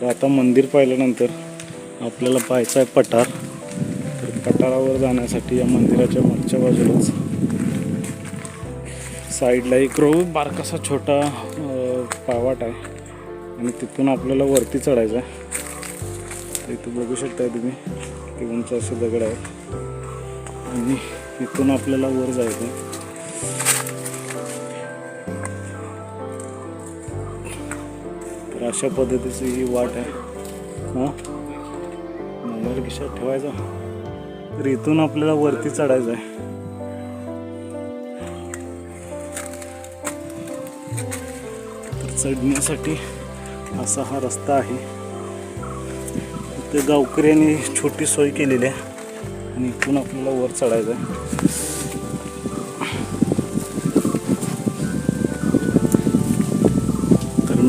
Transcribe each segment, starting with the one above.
तर आता मंदिर पाहिल्यानंतर आपल्याला पाहायचं आहे पठार. तर पठारावर जाण्यासाठी या मंदिराच्या मागच्या बाजूलाच साईडला एक रो बारकासा छोटा पावाट आहे. आणि तिथून आपल्याला वरती चढायचं आहे. तर इथं बघू शकताय तुम्ही ते उंच असे दगड आहे. आणि इथून आपल्याला वर जायचं तर अशा पद्धतीची ही वाट आहे. हां? मोबाईल खिशात ठेवायचा. तर इथून आपल्याला वरती चढायचं आहे. तर चढण्यासाठी असा हा रस्ता आहे. ते गावकऱ्यांनी छोटी सोय केलेली आहे. आणि इथून आपल्याला वर चढायचं आहे.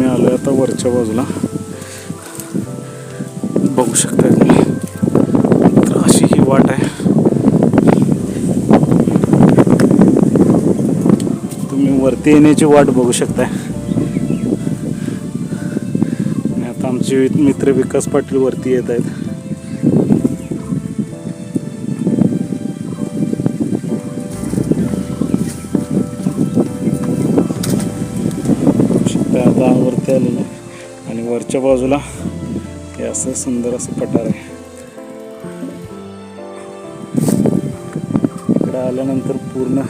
तर मी आता वरच्या बाजूला. बघू शकता तुम्ही. तर अशी ही वाट आहे. तुम्ही वरती येण्याची वाट बघू शकताय. आणि आता आमचे मित्र विकास पाटील वरती येत आहेत. आहे वरच्या बाजूला. हे असं सुंदर असं पठार आहे. इकडे आल्यानंतर पूर्ण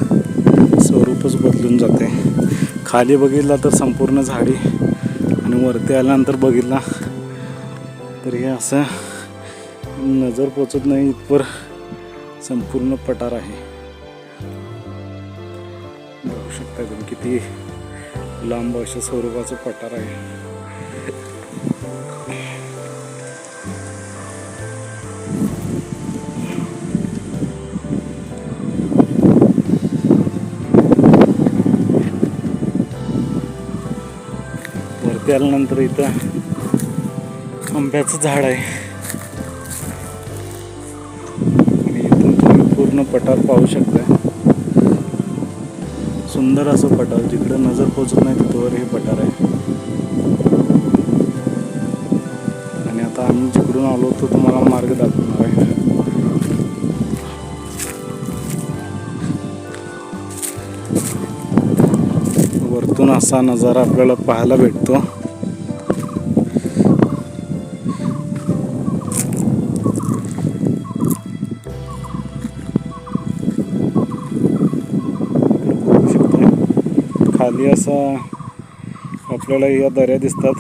स्वरूपच बदलून जाते. खाली बघितला तर संपूर्ण झाडी आणि वरती आल्यानंतर बघितला तर हे असं नजर पोचत नाही इथवर संपूर्ण पठार आहे. बघू शकता तुम्ही किती लांब अशा स्वरूपाचं पठार आहे. त्यानंतर इथं आंब्याचं झाड आहे. आणि इथून तुम्ही पूर्ण पठार पाहू शकता सुंदर असं पठार जिकडं नजर पोचत नाही तिथवर हे पठार आहे. आणि आता आम्ही जिकडून आलो होतो तुम्हाला मार्ग दाखवणार आहे. वरतून असा नजारा आपल्याला पाहायला भेटतो. हे असा आपल्याला या दऱ्या दिसतात.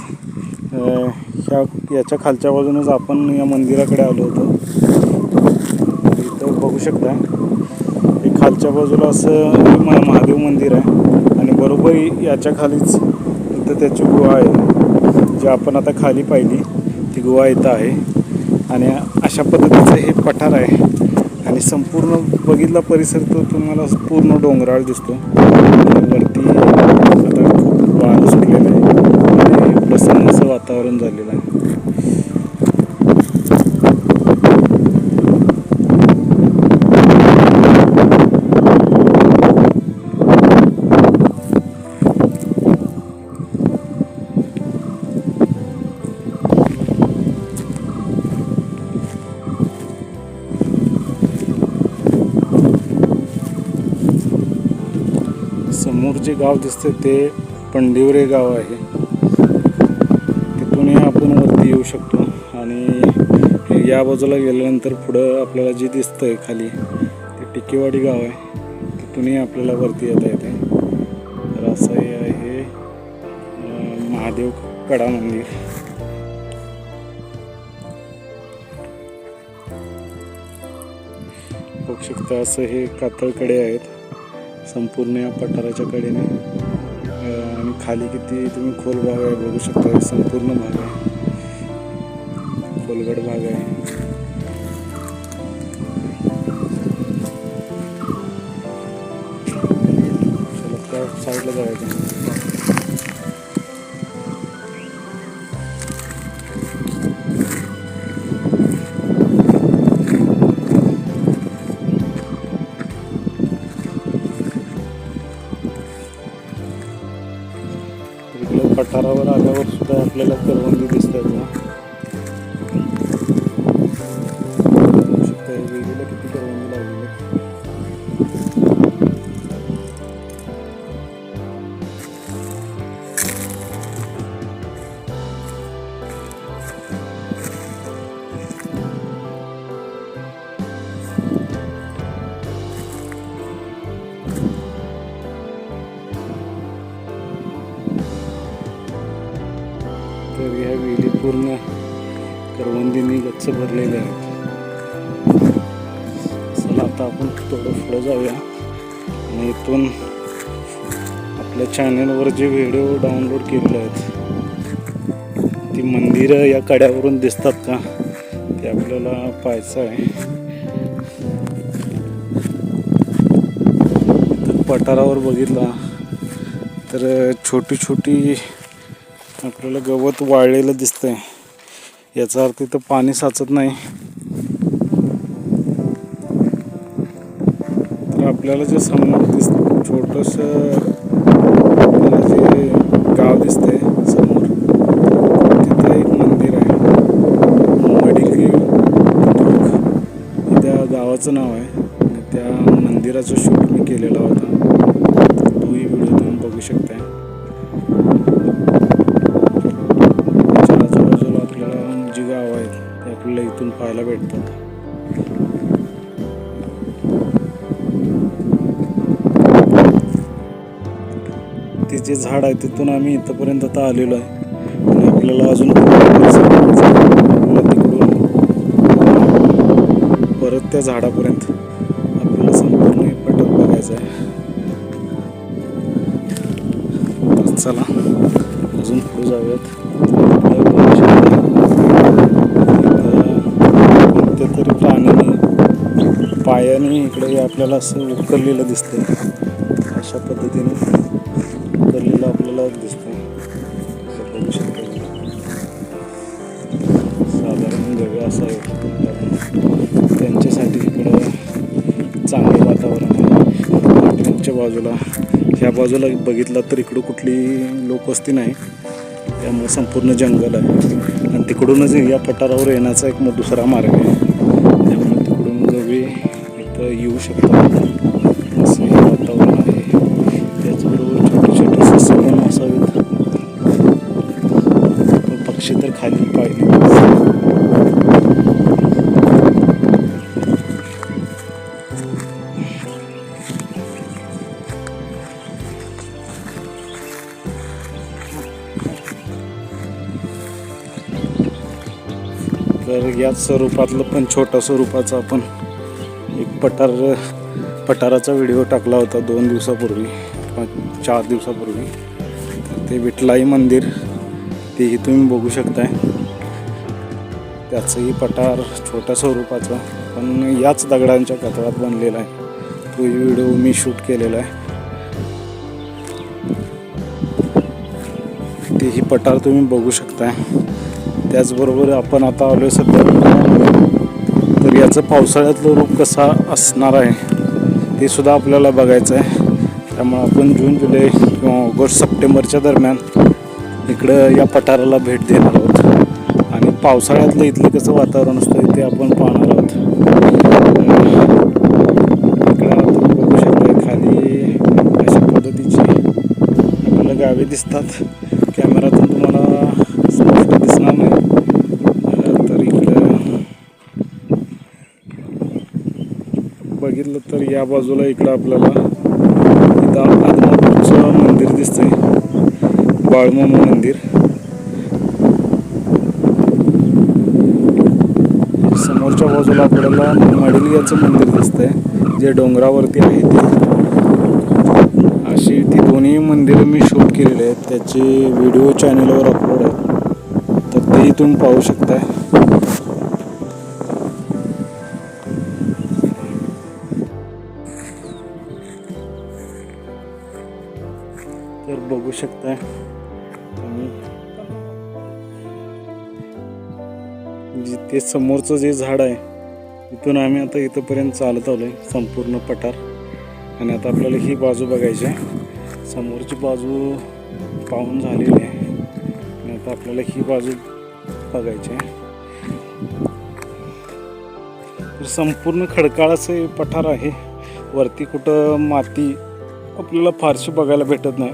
ह्या याच्या खालच्या बाजूनच आपण या मंदिराकडे आलो होतो. इथं बघू शकता. हे खालच्या बाजूला असं म- महादेव मंदिर आहे. आणि बरोबर याच्या खालीच इथं त्याची गुहा आहे. जी आपण आता खाली पाहिली ती गुहा इथं आहे. आणि अशा पद्धतीचं हे पठार आहे. आणि संपूर्ण बघितला परिसर तो तुम्हाला पूर्ण डोंगराळ दिसतो. समोर जे गाव दिसते ते पंडिवरे गाव आहे. तिथूनही आपण वरती येऊ शकतो आणि या बाजूला गेल्यानंतर पुढं आपल्याला जे दिसतंय खाली ते टिकेवाडी गाव आहे. तिथूनही आपल्याला वरती येता येते तर असं हे आहे महादेव कडा मंदिर. बघू शकता असं हे कातळकडे आहेत. संपूर्ण या पठाराच्या कडेने. आणि खाली किती तुम्ही खोल भाग आहे बघू शकता संपूर्ण भाग आहे. खोलगड भाग आहे. इकडे आल्यावर सुद्धा आपल्याला करवंदी दिसते. पूर्ण करवंदीने गच्च भरलेले आहेत. चला आता आपण थोडं पुढं जाऊया. आणि इथून आपल्या चॅनलवर जे व्हिडिओ डाउनलोड केलेले आहेत ती मंदिरं या कड्यावरून दिसतात का? ते आपल्याला पाहायचं आहे. पठारावर बघितला तर छोटी छोटी आपल्याला गवत वाळलेलं दिसतंय. याचा अर्थ इथं पाणी साचत नाही. तर आपल्याला जे समोर दिसत छोटस जे गाव दिसतंय समोर तिथं एक मंदिर आहे. वडिलगी त्या गावाचं नाव आहे. आणि त्या मंदिराचं शूट मी केलेला होता. तोही व्हिडिओ तुम्ही बघू शकता. बघायला भेटतात ते जे झाड आहे तिथून आम्ही इथंपर्यंत आता आलेलो आहे. आणि आपल्याला अजून तिकडून परत त्या झाडापर्यंत आपल्याला संपूर्ण पटक बघायचं आहे. चला अजून पुढे जाऊयात. पायाने इकडे आपल्याला असं उकरलेलं दिसतंय. अशा पद्धतीने उकरलेलं आपल्याला दिसतंय. बघू शकता साधारण गव्या असा त्यांच्यासाठी इकडं चांगलं वातावरण आहे. पाठीमागच्या बाजूला ह्या बाजूला बघितलं तर इकडं कुठली लोकवस्ती नाही. त्यामुळे संपूर्ण जंगल आहे. आणि तिकडूनच या पठारावर येण्याचा एक मग दुसरा मार्ग आहे. येऊ शकतात असं हे वातावरण आहे. त्याचबरोबर छोटे छोटे सस्य पण असावेत. पक्षी तर खाली पाहिले तर याच स्वरूपातलं पण छोट्या स्वरूपाचं आपण पठार पठाराचा व्हिडिओ टाकला होता दोन दिवसापूर्वी किंवा चार दिवसापूर्वी. ते विठलाई मंदिर तेही तुम्ही बघू शकताय. त्याचंही पठार छोट्या स्वरूपाचं पण याच दगडांच्या कथळात बनलेला आहे. तोही व्हिडिओ मी शूट केलेला आहे. तेही पठार तुम्ही बघू शकताय. त्याचबरोबर आपण आता आलो आहे सध्या त्याचं पावसाळ्यातलं रूप कसा असणार आहे ते सुद्धा आपल्याला बघायचं आहे. त्यामुळे आपण जून जुलै किंवा ऑगस्ट सप्टेंबरच्या दरम्यान इकडं या पठाराला भेट देणार आहोत. आणि पावसाळ्यातलं इथलं कसं वातावरण असतं ते आपण पाहणार आहोत. इकडं बघू शकतो खाली अशा पद्धतीची आपल्याला गावे दिसतात. बघितलं तर या बाजूला इकडं आपल्याला आदमापूरचं मंदिर दिसतंय. बाळमामा मंदिर. समोरच्या बाजूला आपल्याला मडिलियाचं मंदिर दिसतंय जे डोंगरावरती आहे ते. अशी ती दोन्ही मंदिरं मी शूट केलेली आहेत. त्याचे व्हिडिओ चॅनलवर अपलोड आहेत. तर तेही तुम्ही पाहू शकताय. शकता बघू समोरचं जे झाड आहे तिथून आम्ही आता इथंपर्यंत चालत आलो आहे संपूर्ण पठार. आणि आता आपल्याला ही बाजू बघायची आहे. समोरची बाजू पाहून झालेली आहे. आणि आता आपल्याला ही बाजू बघायची आहे. तर संपूर्ण खडकाळ पठार आहे. वरती कुठं माती आपल्याला फारशी बघायला भेटत नाही.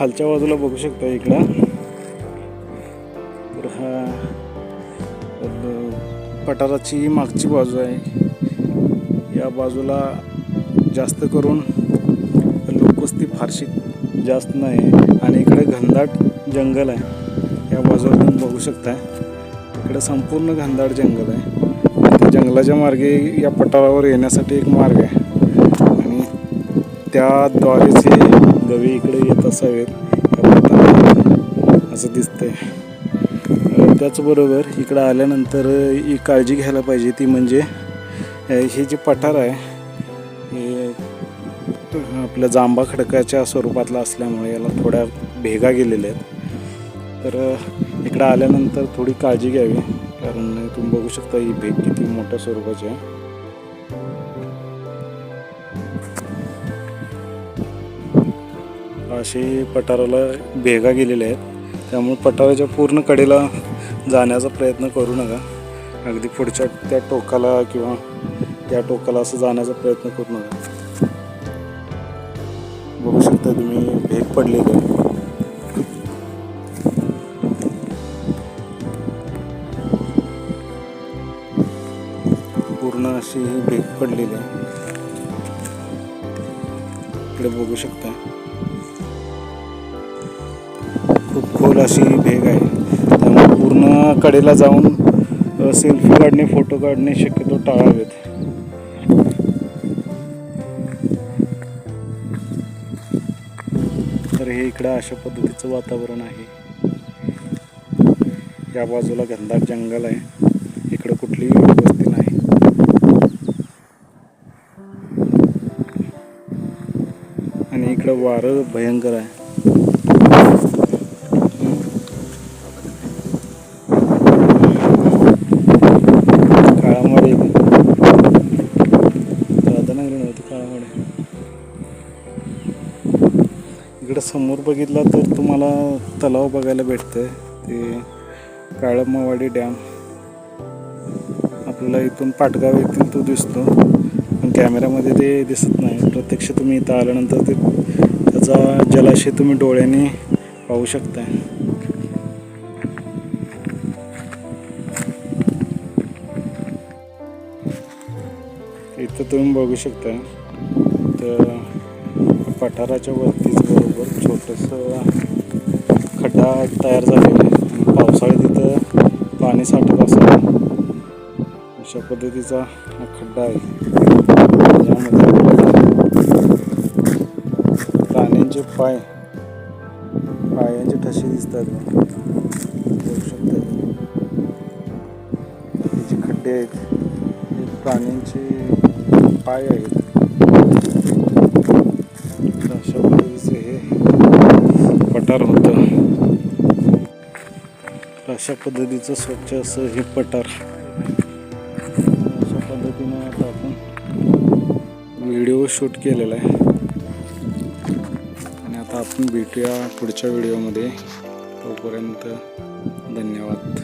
खालच्या बाजूला बघू शकता इकडं. तर हा पठाराची मागची बाजू आहे. या बाजूला जास्त करून लोकवस्ती फारशी जास्त नाही आणि इकडे घनदाट जंगल आहे. या बाजूला तुम्ही बघू शकता इकडे संपूर्ण घनदाट जंगल आहे. त्या जंगलाच्या मार्गे या पठारावर येण्यासाठी एक मार्ग आहे. आणि त्याद्वारेच हे गवे इकडे येत असावेत. असं दिसतंय. त्याचबरोबर इकडं आल्यानंतर ही काळजी घ्यायला पाहिजे ती म्हणजे हे जे पठार आहे हे आपल्या जांबा खडकाच्या स्वरूपातला असल्यामुळे याला थोड्या भेगा गेलेल्या आहेत. तर इकडं आल्यानंतर थोडी काळजी घ्यावी कारण तुम्ही बघू शकता ही भेग किती मोठ्या स्वरूपाची आहे. अशी पठाराला भेगा गेलेल्या आहेत. त्यामुळे पठाराच्या पूर्ण कडेला जाण्याचा प्रयत्न करू नका. अगदी पुढच्या त्या टोकाला किंवा त्या टोकाला असं जाण्याचा प्रयत्न करू नका. बघू शकता तुम्ही भेग पडलेली आहे पूर्ण अशी ही भेग पडलेली आहे. इकडे बघू शकता. खोल अशी भेग आहे. त्यामुळे पूर्ण कडेला जाऊन सेल्फी काढणे फोटो काढणे शक्यतो टाळावेत. तर हे इकडं अशा पद्धतीचं वातावरण आहे. या बाजूला घनदाट जंगल आहे. इकडं कुठलीही वस्ती नाही. आणि इकडं वारं भयंकर आहे. इकडं समोर बघितला तर तुम्हाला तलाव बघायला भेटतंय. ते काळमावाडी डॅम. आपल्याला इथून पाटगाव येथील तो दिसतो. पण कॅमेऱ्यामध्ये ते दिसत नाही. प्रत्यक्ष तुम्ही इथं आल्यानंतर ते त्याचा जलाशय तुम्ही डोळ्याने पाहू शकताय. इथं तुम्ही बघू शकता तर पठाराच्या वरतीच बरोबर छोटंसं खड्डा तयार झालेला आहे. पावसाळ्यात तिथं पाणी साठत असतं अशा पद्धतीचा हा खड्डा आहे. ज्यामध्ये प्राण्यांचे पाय पायांचे ठसे दिसतात बघू. शकता हे जे खड्डे आहेत हे प्राण्यांचे पाय आहेत. पठार होतं. अशा पद्धतीचं स्वच्छ असं हे पठार. अशा पद्धतीने आता आपण व्हिडिओ शूट केलेला आहे. आणि आता आपण भेटूया पुढच्या व्हिडिओमध्ये. तोपर्यंत धन्यवाद.